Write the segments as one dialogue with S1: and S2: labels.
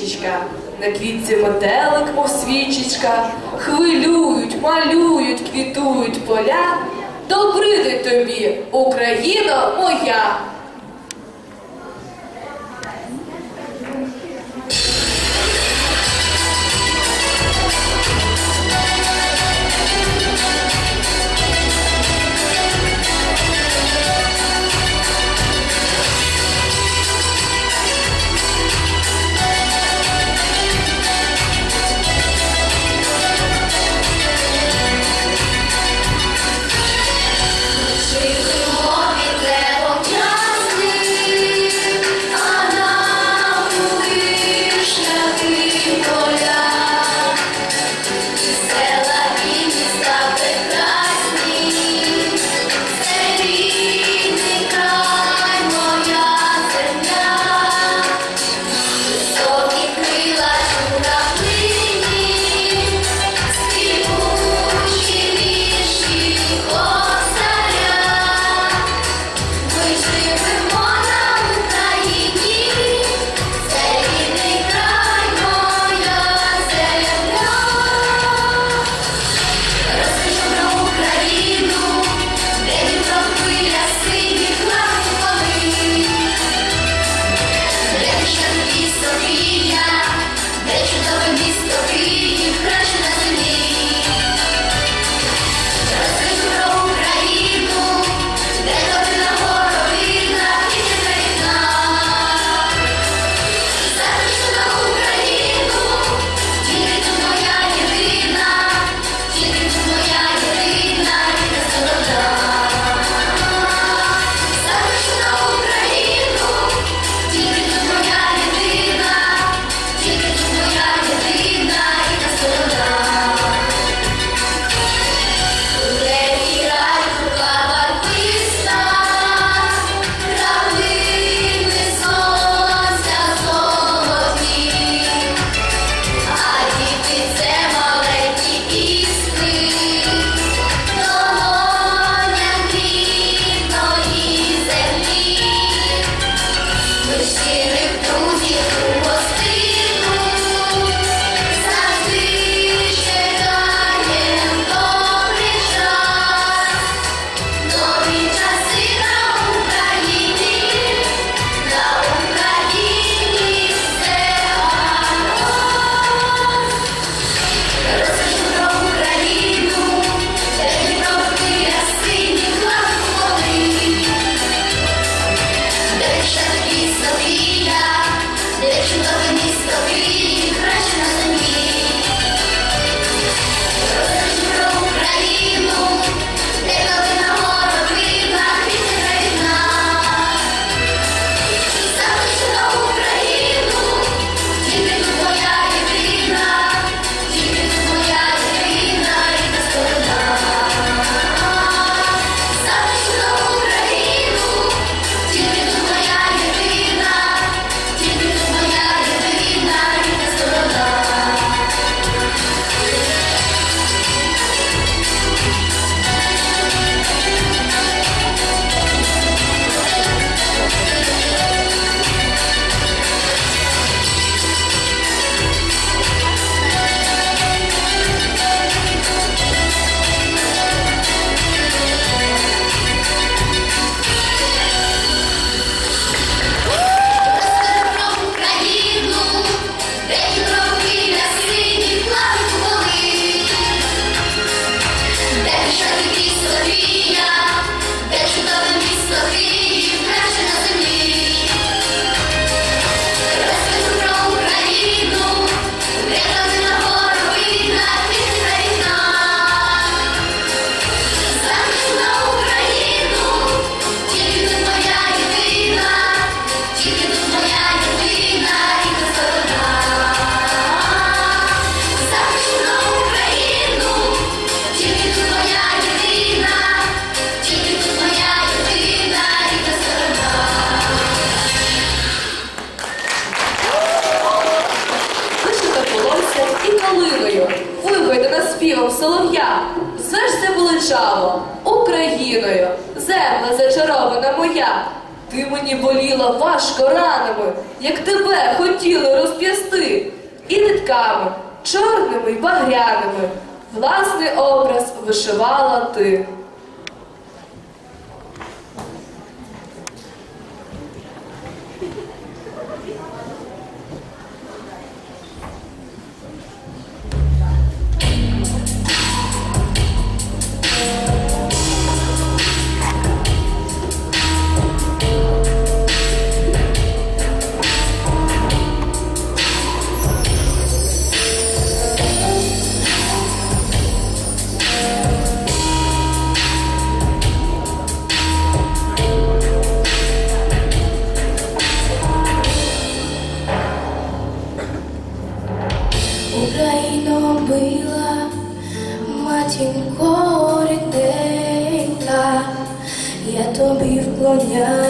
S1: річечка, на квітці метелик, освічечка, хвилюють, малюють, квітують поля. Добридень тобі, Україно моя! даремна зачарована моя.
S2: Ти мені боліла важко ранами, як тебе хотіли розп'ясти. І нитками, чорними й багряними, власний образ вишивала ти. Yeah.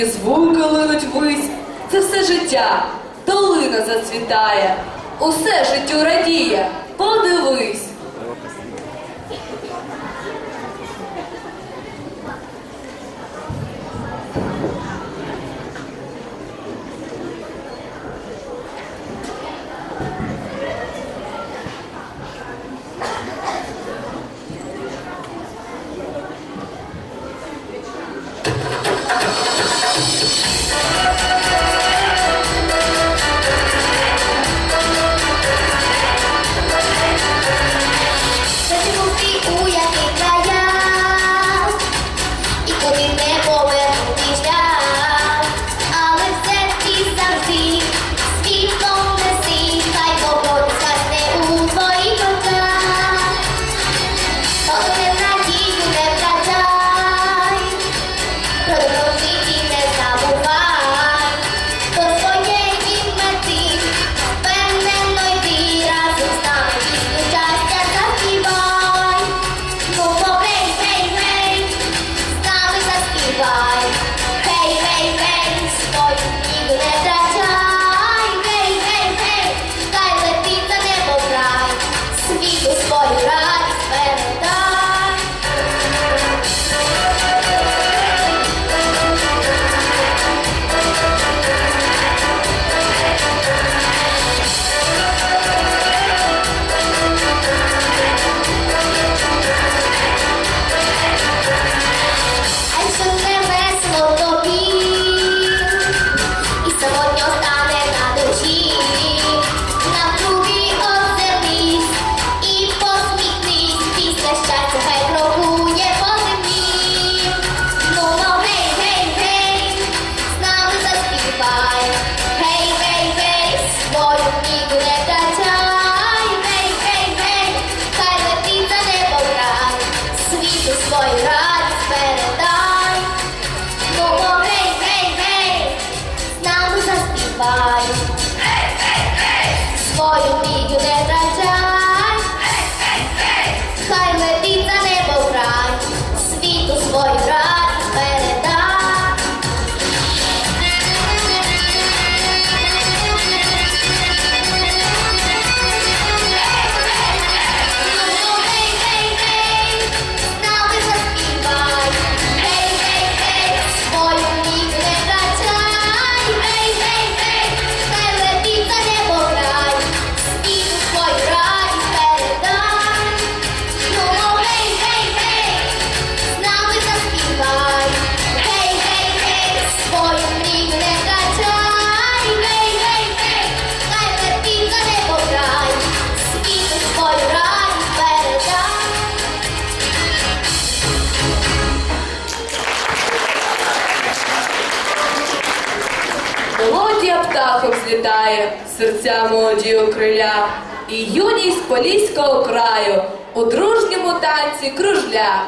S2: Дивні звуки линуть вись, це все життя, долина зацвітає, усе життю радіє, подивись. Злітає, серця молоді окриля, і юність поліського краю у дружньому танці кружля.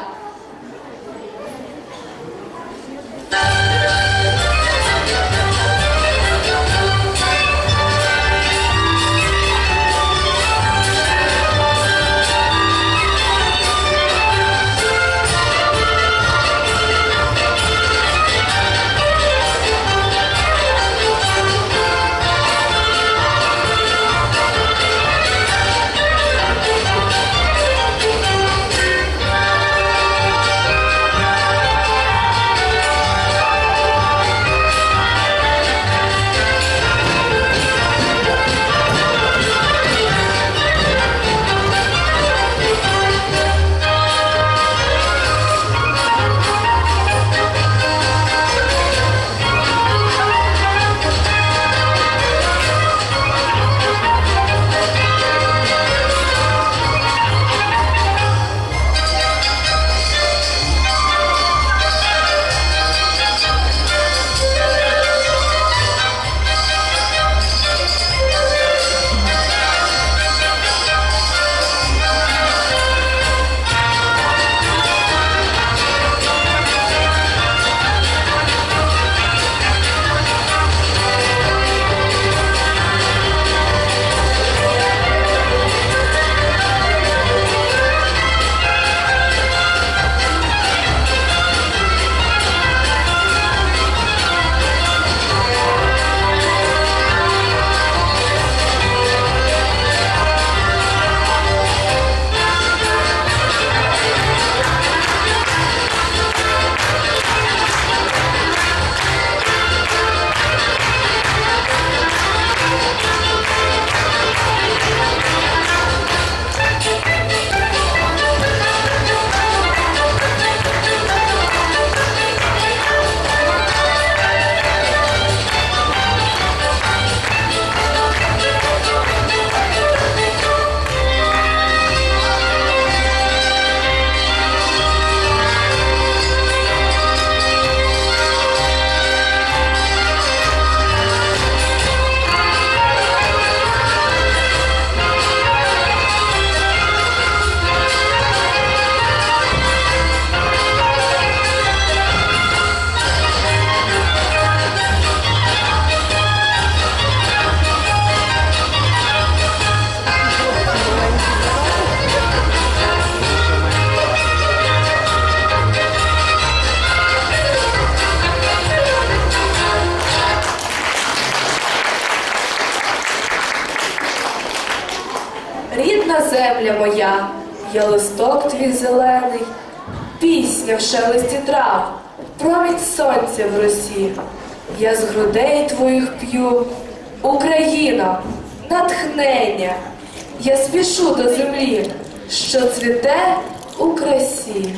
S2: Я листок твій зелений, пісня в шелесті трав, промінь сонця в росі. Я з грудей твоїх п'ю, Україна, натхнення, я спішу до землі, що цвіте у красі.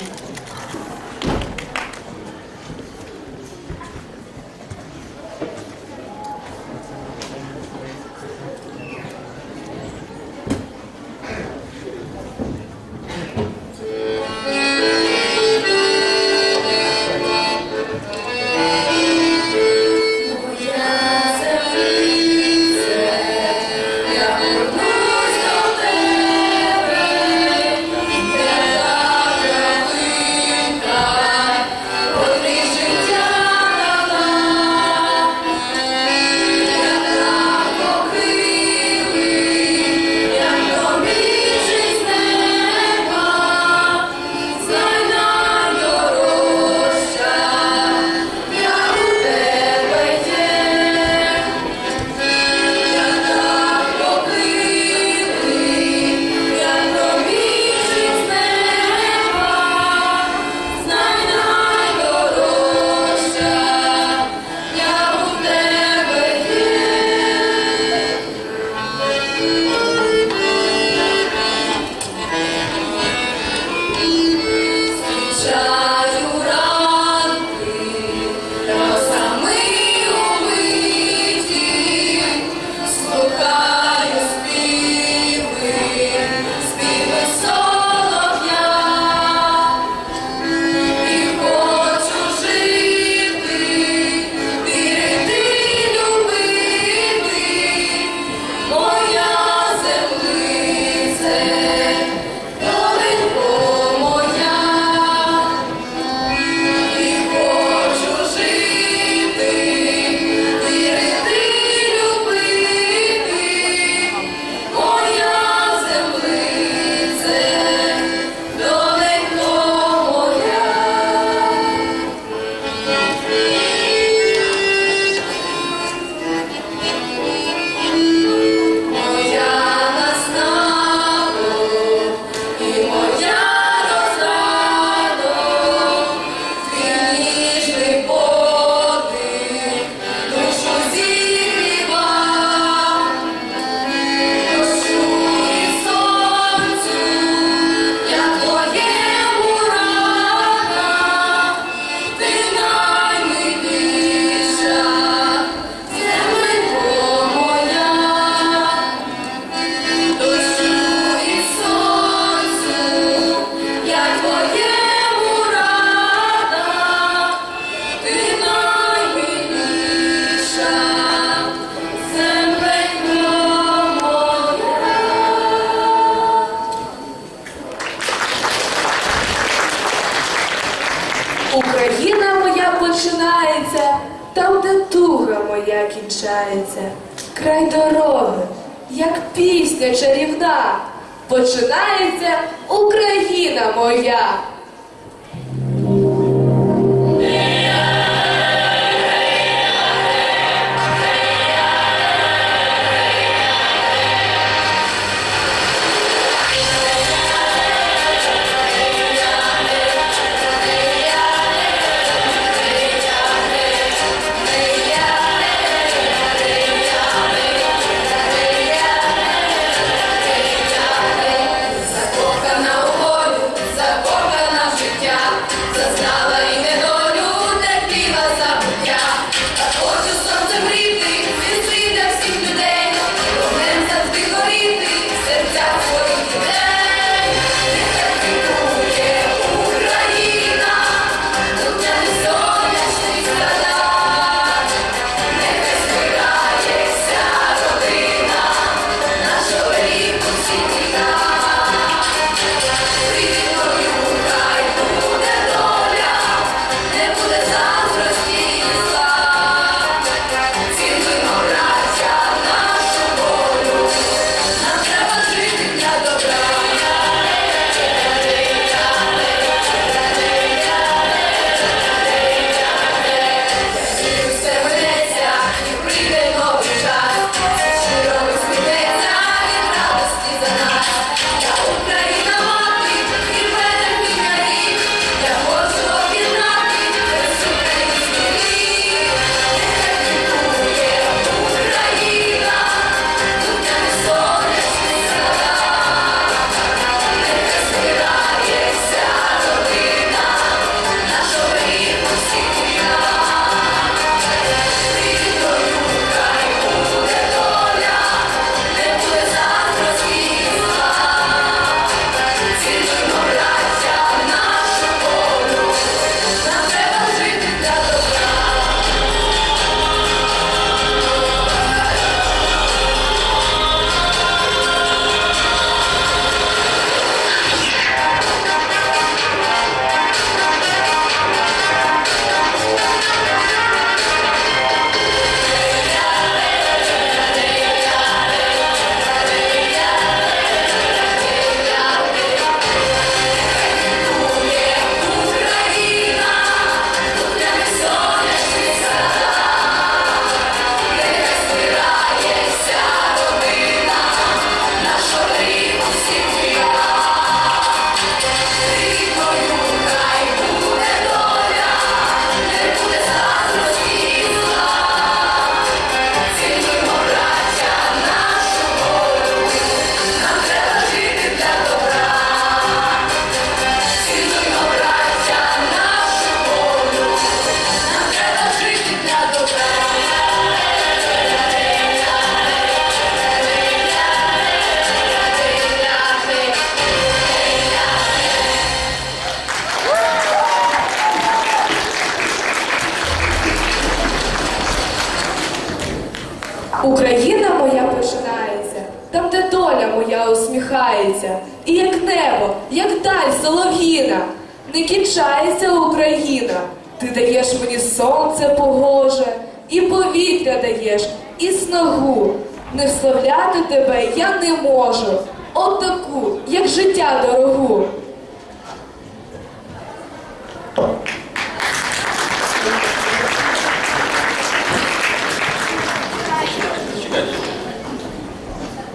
S2: Кінчається Україна. Ти даєш мені сонце погоже, і повітря даєш, і снагу. Не вславляти тебе я не можу, отаку, як життя дорогу.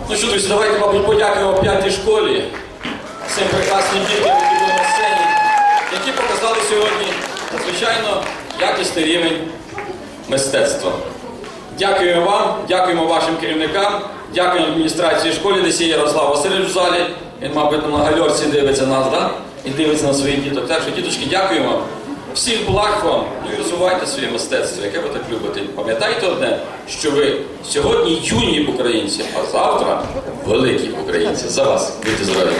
S3: Ну що, друзі, давайте, мабуть, подякуємо п'ятій школі, цим прекрасним дітям, які були на сцені, які показали сьогодні, звичайно, якісний рівень мистецтва. Дякуємо вам, дякуємо вашим керівникам, дякуємо адміністрації школи, де сіє Ярослав Васильович в залі. Він, мабуть, на гальорці дивиться нас, да? і дивиться на своїх діток. Так що, діточки, дякуємо. Всіх благ вам, ну і розвивайте своє мистецтво, яке ви так любите. Пам'ятайте одне, що ви сьогодні юні українці, а завтра великі українці. За вас будьте здорові.